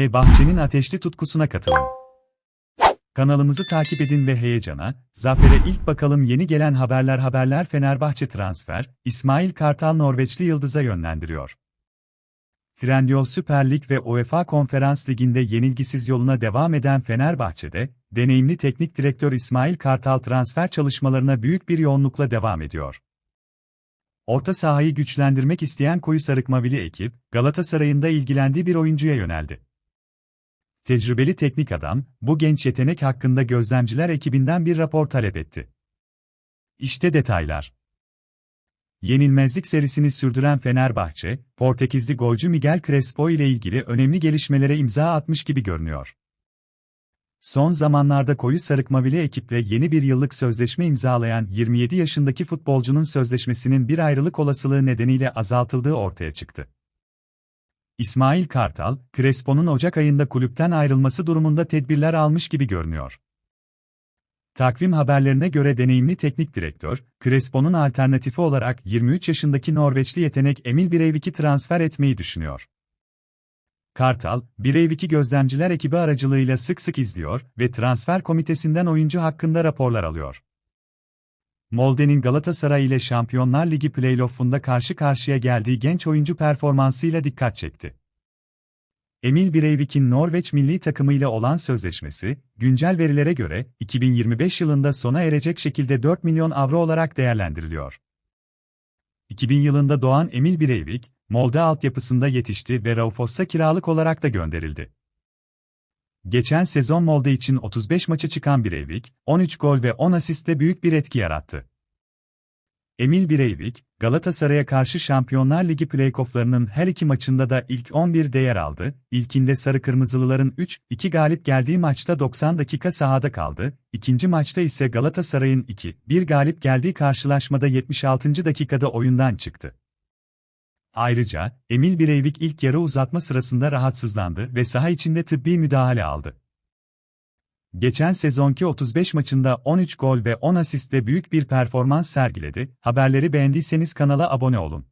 E-Bahçe'nin ateşli tutkusuna katılın. Kanalımızı takip edin ve heyecana, zafere ilk bakalım yeni gelen haberler haberler Fenerbahçe transfer, İsmail Kartal Norveçli Yıldız'a yönlendiriyor. Trendyol Süper Lig ve UEFA Konferans Ligi'nde yenilgisiz yoluna devam eden Fenerbahçe'de, deneyimli teknik direktör İsmail Kartal transfer çalışmalarına büyük bir yoğunlukla devam ediyor. Orta sahayı güçlendirmek isteyen koyu sarık mavili ekip, Galatasaray'ın da ilgilendiği bir oyuncuya yöneldi. Tecrübeli teknik adam, bu genç yetenek hakkında gözlemciler ekibinden bir rapor talep etti. İşte detaylar. Yenilmezlik serisini sürdüren Fenerbahçe, Portekizli golcü Miguel Crespo ile ilgili önemli gelişmelere imza atmış gibi görünüyor. Son zamanlarda koyu sarık mavili ekiple yeni bir yıllık sözleşme imzalayan 27 yaşındaki futbolcunun sözleşmesinin bir ayrılık olasılığı nedeniyle azaltıldığı ortaya çıktı. İsmail Kartal, Crespo'nun Ocak ayında kulüpten ayrılması durumunda tedbirler almış gibi görünüyor. Takvim haberlerine göre deneyimli teknik direktör, Crespo'nun alternatifi olarak 23 yaşındaki Norveçli yetenek Emil Breivik'i transfer etmeyi düşünüyor. Kartal, Breivik'i gözlemciler ekibi aracılığıyla sık sık izliyor ve transfer komitesinden oyuncu hakkında raporlar alıyor. Molde'nin Galatasaray ile Şampiyonlar Ligi playoff'unda karşı karşıya geldiği genç oyuncu performansıyla dikkat çekti. Emil Breivik'in Norveç milli takımıyla olan sözleşmesi, güncel verilere göre 2025 yılında sona erecek şekilde 4 milyon avro olarak değerlendiriliyor. 2000 yılında doğan Emil Breivik, Molde altyapısında yetişti ve Raufoss'a kiralık olarak da gönderildi. Geçen sezon Molde için 35 maça çıkan Breivik, 13 gol ve 10 asiste büyük bir etki yarattı. Emil Breivik, Galatasaray'a karşı Şampiyonlar Ligi play-off'larının her iki maçında da ilk 11'de yer aldı. İlkinde Sarı Kırmızılıların 3-2 galip geldiği maçta 90 dakika sahada kaldı. İkinci maçta ise Galatasaray'ın 2-1 galip geldiği karşılaşmada 76. dakikada oyundan çıktı. Ayrıca, Emil Breivik ilk yarı uzatma sırasında rahatsızlandı ve saha içinde tıbbi müdahale aldı. Geçen sezonki 35 maçında 13 gol ve 10 asistle büyük bir performans sergiledi. Haberleri beğendiyseniz kanala abone olun.